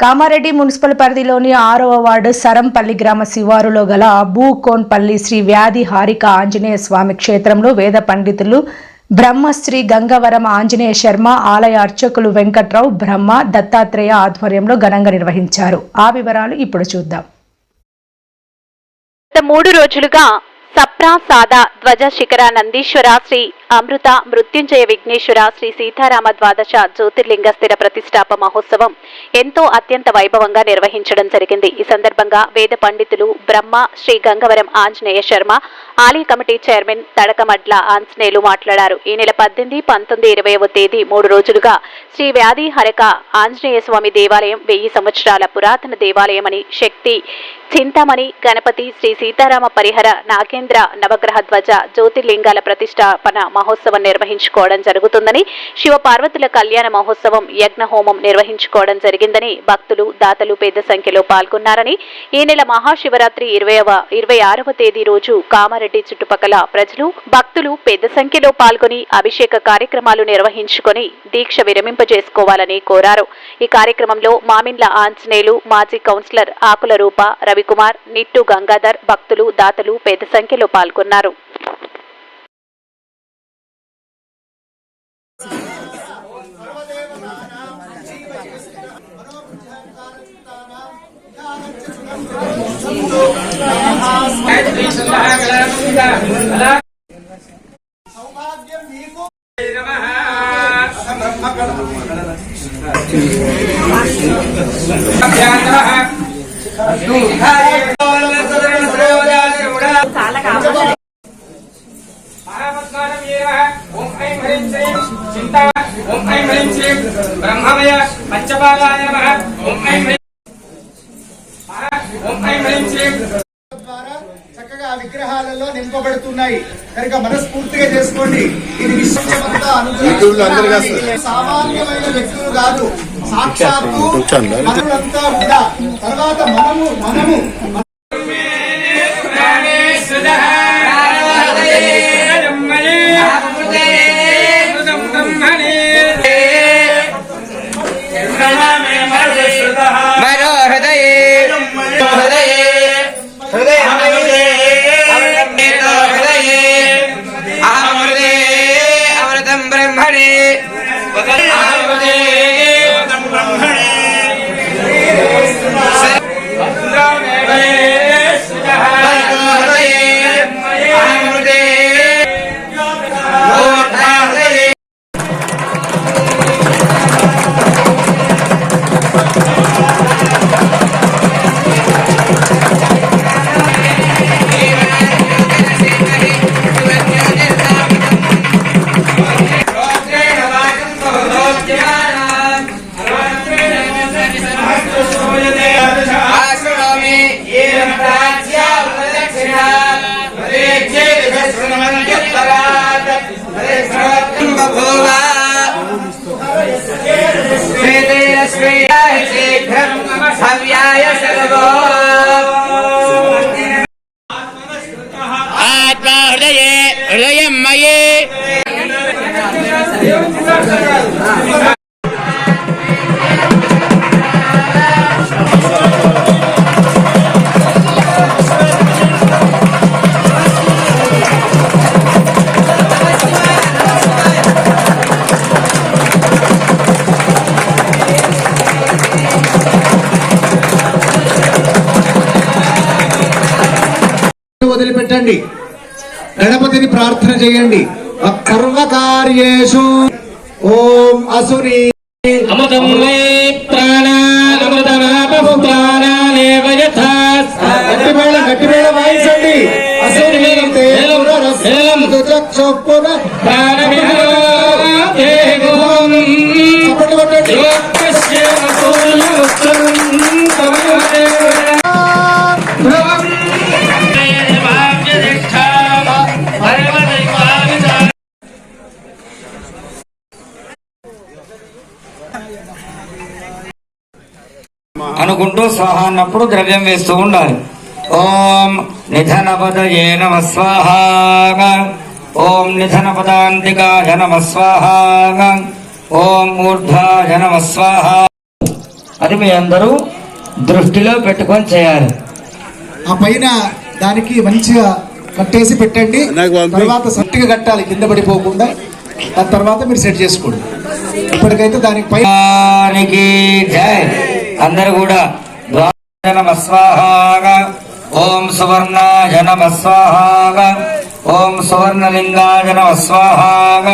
Kamareddy municipal పరిధిలోని ఆరవ ward Sarampalli గ్రామ శివారులో గల భూకోన్పల్లి శ్రీ వ్యాధి హారిక ఆంజనేయ స్వామి క్షేత్రంలో వేద పండితులు బ్రహ్మశ్రీ గంగవరం ఆంజనేయ శర్మ ఆలయ అర్చకులు వెంకట్రావు బ్రహ్మ దత్తాత్రేయ ఆధ్వర్యంలో ఘనంగా నిర్వహించారు. ఆ వివరాలు ఇప్పుడు చూద్దాం. గత మూడు రోజులుగా సప్రా సాదా ధ్వజ శిఖర నందీశ్వర శ్రీ అమృత మృత్యుంజయ విఘ్నేశ్వర శ్రీ సీతారామ ద్వాదశ జ్యోతిర్లింగ స్థిర ప్రతిష్టాప మహోత్సవం ఎంతో అత్యంత వైభవంగా నిర్వహించడం జరిగింది. ఈ సందర్భంగా వేద పండితులు బ్రహ్మ శ్రీ గంగవరం ఆంజనేయ శర్మ ఆలయ కమిటీ చైర్మన్ తడకమడ్ల ఆంజనేయులు మాట్లాడారు. ఈ నెల పద్దెనిమిది పంతొమ్మిది ఇరవైవ తేదీ మూడు రోజులుగా శ్రీ వ్యాధి హరక ఆంజనేయ స్వామి దేవాలయం వెయ్యి సంవత్సరాల పురాతన దేవాలయమని శక్తి చింతామణి గణపతి శ్రీ సీతారామ పరిహర నాగేంద్ర నవగ్రహ ధ్వజ జ్యోతిర్లింగాల ప్రతిష్టాపన మహోత్సవం నిర్వహించుకోవడం జరుగుతుందని శివ పార్వతుల కళ్యాణ మహోత్సవం యజ్ఞ హోమం నిర్వహించుకోవడం జరిగిందని భక్తులు దాతలు పెద్ద సంఖ్యలో పాల్గొన్నారని ఈ నెల మహాశివరాత్రి ఇరవై ఇరవై ఆరవ తేదీ రోజు కామారెడ్డి చుట్టుపక్కల ప్రజలు భక్తులు పెద్ద సంఖ్యలో పాల్గొని అభిషేక కార్యక్రమాలు నిర్వహించుకొని దీక్ష విరమింపజేసుకోవాలని కోరారు. ఈ కార్యక్రమంలో మామిండ్ల ఆంజనేయులు మాజీ కౌన్సిలర్ ఆకుల రూప రవికుమార్ నిట్టు గంగాధర్ భక్తులు దాతలు పెద్ద సంఖ్యలో పాల్గొన్నారు. సౌభాగ్యం నీకు బ్రహ్మమయ పంచపాదాయ నమ ఓం ఐం ఓం ఐం హ్రీం శ్రీం విగ్రహాలలో నింపబడుతున్నాయి. కనుక మనస్ఫూర్తిగా చేసుకోండి. ఇది విశ్వమంతా సామాన్యమైన వ్యక్తులు కాదు. సాక్షాత్తు కూడా. తర్వాత మనము మనము. గణపతిని ప్రార్థన చేయండి. సర్వకార్యేషు ఓం అసురీ. అమృతం అనుకుంటూ స్వాహ అన్నప్పుడు ద్రవ్యం వేస్తూ ఉండాలి. ఓం నిధనపదయే నమ స్వాహ. ఓం నిధనపదాంతికాయ నమ స్వాహ. ఓం ఊర్ధ్వాయ నమ స్వాహ. అది మీ అందరూ దృష్టిలో పెట్టుకొని చేయాలి. ఆ పైన దానికి మంచిగా కట్టేసి పెట్టండి. తర్వాత సట్టిగా కట్టాలి కింద పడిపోకుండా. దాని తర్వాత మీరు సెట్ చేసుకోండి. ఇప్పటికైతే దానికి పై దానికి జై. అందరు కూడా నమ స్వాహాగ. ఓం సువర్ణాయ నమ స్వాహాగ. ఓం సువర్ణలింగాయ నమ స్వాహాగ.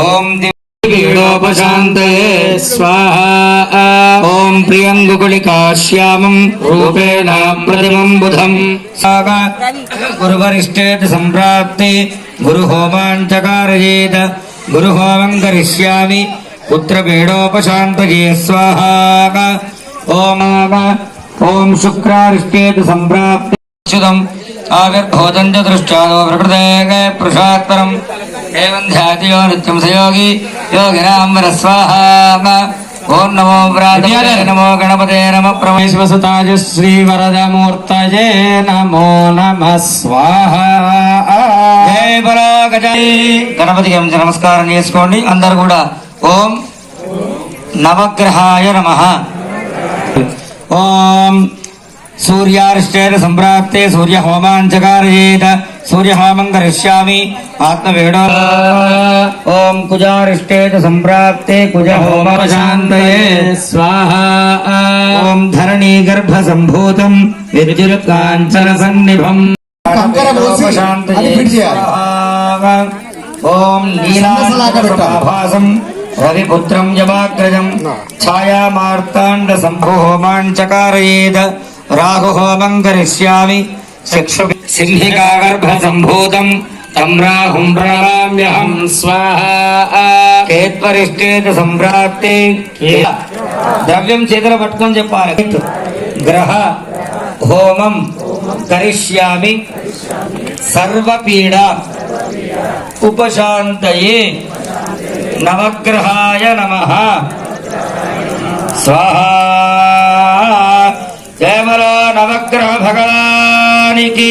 ఓం దివ్యోపశాంతయే స్వాహ. ఓం ప్రియంగుకుళికాశ్యామం రూపేణ ప్రతిమం బుధం సాగ. గురువరిష్టేతి సంప్రాప్తి. గురుహోమాంచకారయేత గురుహోమం కరిష్యామి. పుత్రపీడోపశాంతయే స్వాహ ఓం ఓం శుక్రారిష్టేతి సంప్రాప్తి చ్యుతం ఆవిర్భూతం చ దృష్టాదో ప్రకృతే పురుషాత్పరం. ఏవం ధ్యాతి యో నిత్యం సయోగి. యోగినాం వర స్వాహ ఓం నమో వ్రాతే నమో గణపతే నమ ప్రమేశ్వసుతాయ శ్రీ వరదమూర్తయే నమో నమ స్వాహ. జయ బలో గజాయి గణపతికి ఏం నమస్కారం చేసుకోండి. అందరు కూడా ఓం నవగ్రహాయ నమః. ओम सूर्यार्ष्टेन सम्प्राप्ते सूर्य होमाञ्चकारयेत सूर्यहोमं करिष्यामि आत्मवेणो ॐ कुज सम्प्राप्ते कुजहोमशान्तये स्वाहा। ओम धरणी गर्भ संभूतं विद्युत् कांचन सन्निभं ओम लीला सलाका बेटा भासम సంభూతం విద్యుత్కాంచన సన్నిభం కంకర పోసి అది ఫిట్ చేయాలి. ఓం సన్నసలాక పెట్టాలి. నీలాభాసం రవిపుత్రం యమాగ్రజం ఛాయామార్తాండ సంభోమాంచకారయేద రాహుహోమం కరిష్యామి చక్షు సింహికా గర్భ సంభూతం తం రాహుం ప్రణామ్యహం స్వాహ కేత్వరిష్టేత సంప్రాప్తే ద్రవ్యం చేతులు పట్టుకొని చెప్పాలి గ్రహ హోమం కరిష్యామి సర్వపీడ ఉపశాంతయే నవగ్రహాయ నమ. స్వాహా. జయమలో నవగ్రహ భగవానికి.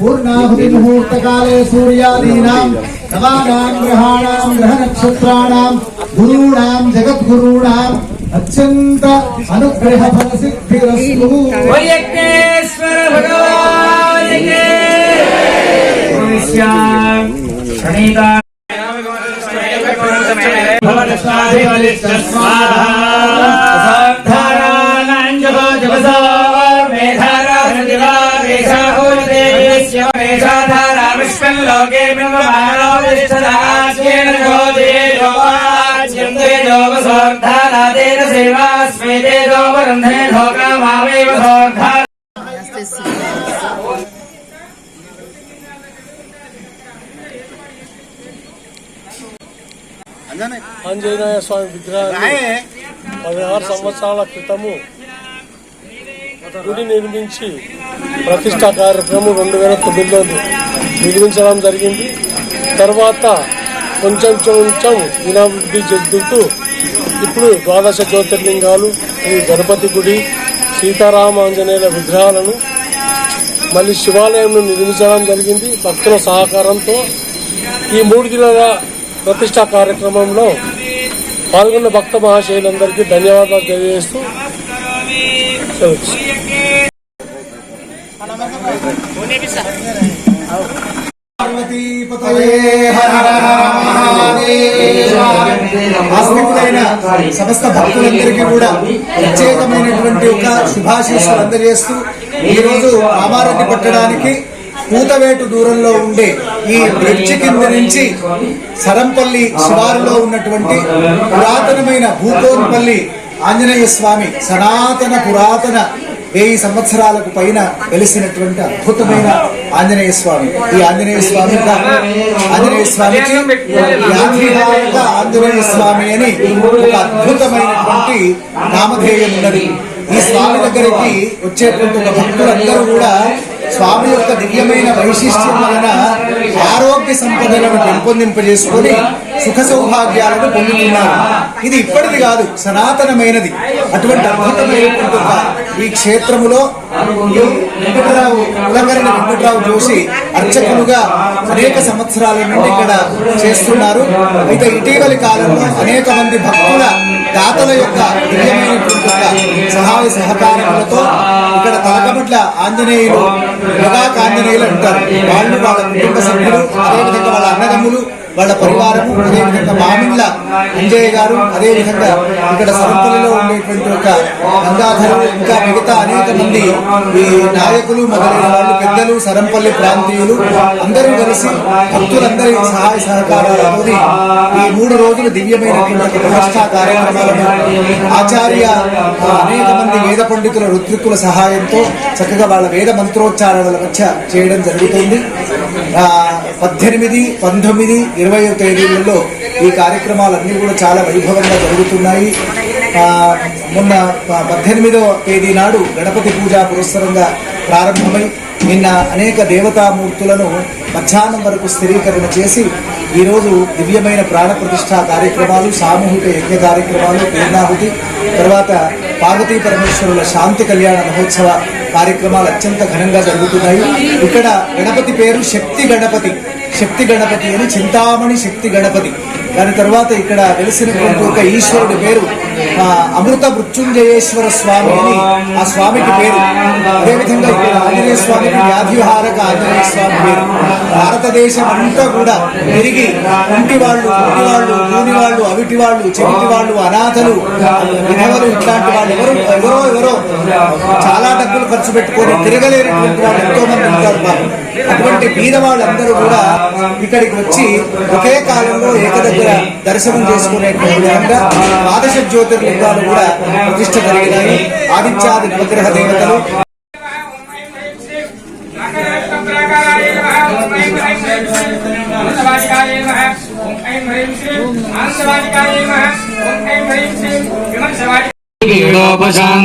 पूर्णाहुतिमुहूर्तकाले सूर्यादीनां नवानां ग्रहाणां ग्रहनक्षत्राणां गुरूणां जगद्गुरूणाम् अत्यन्त अनुग्रहफलसिद्धिरस्तु। वैयज्ञेश्वर भगवान् प्रणीता भवनस्वाधिपतिस्तस्माः ఆంజనేయ స్వామి విగ్రహాన్ని పదహారు సంవత్సరాల క్రితము గుడి నిర్మించి ప్రతిష్టా కార్యక్రమం రెండు వేల తొమ్మిదిలో నిర్మించడం జరిగింది. తర్వాత కొంచెం కొంచెం దినాభివృద్ధి చెందుతూ ఇప్పుడు ద్వాదశ జ్యోతిర్లింగాలు ఈ గణపతి గుడి సీతారామ ఆంజనేయుల విగ్రహాలను మళ్ళీ శివాలయంను నిర్మించడం జరిగింది. భక్తుల సహకారంతో ఈ మూడు దినాల ప్రతిష్టా కార్యక్రమంలో పాల్గొన్న భక్త మహాశయులందరికీ ధన్యవాదాలు తెలియజేస్తూ ఆస్తికులైన సమస్త భక్తులందరికీ కూడా ప్రత్యేకమైనటువంటి ఒక శుభాశీస్సులు అందజేస్తూ ఈ రోజు రామారెడ్డి పట్టడానికి పూతవేటు దూరంలో ఉండే ఈ బ్రిడ్జి కింద నుంచి సరంపల్లి శివారులో ఉన్నటువంటి పురాతనమైన భూకోన్పల్లి ఆంజనేయ స్వామి సనాతన పురాతన వెయ్యి సంవత్సరాలకు పైన వెలిసినటువంటి అద్భుతమైన ఆంజనేయ స్వామి. ఈ ఆంజనేయ స్వామి ఆంజనేయ స్వామికి ఆంజనేయ స్వామి అని ఒక అద్భుతమైనటువంటి నామధేయం ఉన్నది. ఈ స్వామి దగ్గరికి వచ్చేటువంటి ఒక భక్తులందరూ కూడా స్వామి యొక్క దివ్యమైన వైశిష్ట్యం వలన ఆరోగ్య సంపదలను పెంపొందింపజేసుకొని సుఖ సౌభాగ్యాలను పొందుతున్నారు. ఇది ఇప్పటిది కాదు సనాతనమైనది. అటువంటి అద్భుతమైనటువంటి ఈ క్షేత్రములో వెంకటరావు కులంగరని వెంకటరావు జోషి అర్చకులుగా అనేక సంవత్సరాల నుండి ఇక్కడ చేస్తున్నారు. అయితే ఇటీవలి కాలంలో అనేక మంది భక్తుల దాతల యొక్క దివ్యమైనటువంటి సహాయ సహకారములతో ఇక్కడ తలకమట్ల ఆంజనేయులు మెగా ఆంజనేయులు అంటారు. వాళ్ళు వాళ్ళ కుటుంబ సభ్యులు అదేవిధంగా వాళ్ళ అన్నదమ్ములు వాళ్ళ పరివారము అదేవిధంగా మామిళ్ళ అంజయ్య గారు అదేవిధంగా ఇక్కడ సరంపల్లిలో ఉండేటువంటి ఒక గంగాధరు ఇంకా మిగతా అనేక మంది ఈ నాయకులు మొదలైన వాళ్ళు పెద్దలు సరంపల్లి ప్రాంతీయులు అందరూ కలిసి భక్తులందరి సహాయ సహకారాలతో ఈ మూడు రోజులు దివ్యమైనటువంటి ప్రతిష్టా కార్యక్రమాలను ఆచార్య అనేక మంది వేద పండితుల ఋత్విక్కుల సహాయంతో చక్కగా వాళ్ళ వేద మంత్రోచ్చారణల మధ్య చేయడం జరుగుతుంది. పద్దెనిమిది పంతొమ్మిది ఇరవై తేదీలలో ఈ కార్యక్రమాలన్నీ కూడా చాలా వైభవంగా జరుగుతున్నాయి. మొన్న ప- పద్దెనిమిదవ తేదీ నాడు గణపతి పూజా పురస్సరంగా ప్రారంభమై నిన్న అనేక దేవతామూర్తులను మధ్యాహ్నం వరకు స్థిరీకరణ చేసి ఈరోజు దివ్యమైన ప్రాణప్రతిష్ఠా కార్యక్రమాలు సామూహిక యజ్ఞ కార్యక్రమాలు పూర్ణాహుతి తర్వాత పార్వతీ పరమేశ్వరుల శాంతి కళ్యాణ మహోత్సవ కార్యక్రమాలు అత్యంత ఘనంగా జరుగుతున్నాయి. ఇక్కడ గణపతి పేరు శక్తి గణపతి. శక్తి గణపతి అని చింతామణి శక్తి గణపతి. దాని తర్వాత ఇక్కడ వెలిసినటువంటి ఒక ఈశ్వరుడి పేరు అమృత మృత్యుంజయేశ్వర స్వామి అని ఆ స్వామికి పేరు. అదేవిధంగా ఇక్కడ ఆంజనేయ స్వామికి వ్యాధిహారక ఆంజనేయ స్వామి పేరు. భారతదేశం అంతా కూడా తిరిగి ఇంటి వాళ్ళు ఇంటి వాళ్ళు కూని వాళ్ళు అవిటి వాళ్ళు చెవిటి వాళ్ళు అనాథలు విధవలు ఇట్లాంటి వాళ్ళు ఎవరు ఎవరో ఎవరో చాలా డబ్బులు ఖర్చు పెట్టుకొని తిరగలేనటువంటి వాళ్ళు ఎంతో మంది ఉంటారు అటువంటి బీద వాళ్ళందరూ కూడా ఇక్కడికి వచ్చి ఒకే కాలంలో ఏక దగ్గర దర్శనం చేసుకునేటువంటి విధంగా ద్వాదశ జ్యోతిర్లింగాలు కూడా ప్రతిష్ట జరిగినాయి. ఆదిత్యాది నవగ్రహ దేవతలు. శ్రీలోపశాంతి